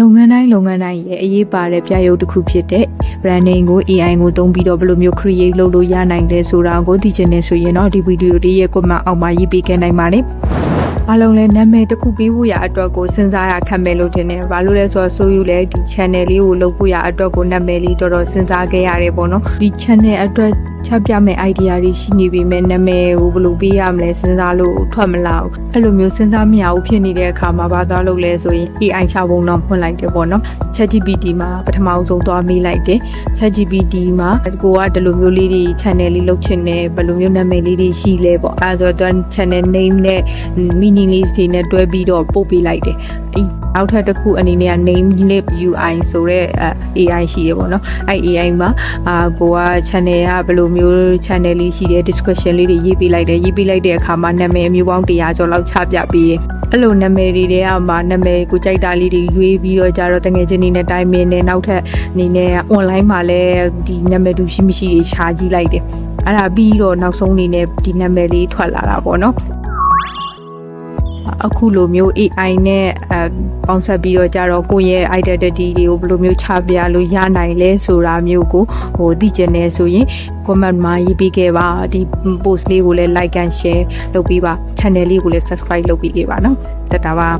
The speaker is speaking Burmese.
လုပ်ငန်းတိုင်းလုပ်ငန်းတိုင်းရဲ့အရေးပါတဲ့ပြရုပ်တစ်ခုဖြစ်တဲ့ branding ကို AI ကိုသုံးပြီးတော့ဘယ်လိုမျိုး create လုပ်လို့ရနိုင်လဲဆိုတာကိုသိချင်နေဆိုရင်တော့ဒီ video လေးရဲ့ comment အောက်မှာရေးပေးခဲ့နိုင်ပါတယ်အားလုံးလည်းနာမည်တစ်ခုပေးဖို့ရအတွက်ကိုစဉ်းစားရခက်မယ်လို့ထင်တယ်။ဘာလို့လဲဆိုတော့ဆိုယူလည်းဒီ channel လေးကိုလုပ်ဖို့ရအတွက်ကိုနာမည်လေးတော်တော်စဉ်းစားခဲ့ရတယ်ပေါ့နော်။ဒီ channel အတွက်ချပြမဲ့ idea တွေရှိနေပြီမဲ့နာမည်ကိုဘယ်လိုပေးရမလဲစဉ်းစားလို့ထွက်မလာဘူး။အဲ့လိုမျိုးစဉ်းစားမရဘူးဖြစ်နေတဲ့အခါမှာဘာသွားလုပ်လဲဆိုရင် AI ချပုံတော့ဖွင့်လိုက်တယ်ပေါ့နော်။ ChatGPT မှာပထမအဆုံးသွားမေးလိုက်တယ်။ ChatGPT မှာကိုကဒီလိုမျိုးလေးတွေ channel လေးလုပ်ချင်တယ်ဘယ်လိုမျိုးနာမည်လေးတွေရှိလဲပေါ့အဲဒါဆိုတော့ channel name နဲ့ meaning လေးတွေနဲ့တွဲပြီးတော့ပို့ပေးလိုက်တယ်အဲနောက်ထပ်တစ်ခုအနေနဲ့က name lib UI ဆိုတဲ့အဲ AI ရှိတယ်ပေါ့နော်အဲ AI မှာအာကိုက channel ကဘယ်လိုမျိုး channel လေးရှိတယ် description လေးတွေရေးပေးလိုက်တယ်ရေးပေးလိုက်တဲ့အခါမှာနာမည်အမျိုးပေါင်း100ကျော်လောက်ချပြပေးတယ်အဲ့လိုနာမည်တွေတဲကမှနာမည်ကိုကြိုက်တာလေးတွေရွေးပြီးတော့ကြတော့တငယ်ချင်းတွေနဲ့တိုင်ပင်နဲ့နောက်ထပ်အနေနဲ့ online မှာလည်းဒီနာမည်တူရှိမရှိတွေရှာကြည့်လိုက်တယ်အဲ့ဒါပြီးတော့နောက်ဆုံးအနေနဲ့ဒီနာမည်လေးထွက်လာတာပေါ့နော် အခုလိုမျိုး AI နဲ့အဲပေါင်းဆက်ပြီးတော့ကြတော့ကိုယ့်ရဲ့ identity တွေကိုဘယ်လိုမျိုးချပြလို့ရနိုင်လဲဆိုတာမျိုးကိုဟိုသိကျင်နေဆိုရင် comment မှာရေးပေးခဲ့ပါဒီ post လေးကိုလည်း like and share လုပ်ပေးပါ channel လေးကိုလည်း subscribe လုပ်ပေးခဲ့ပါနော်တက်တာပါ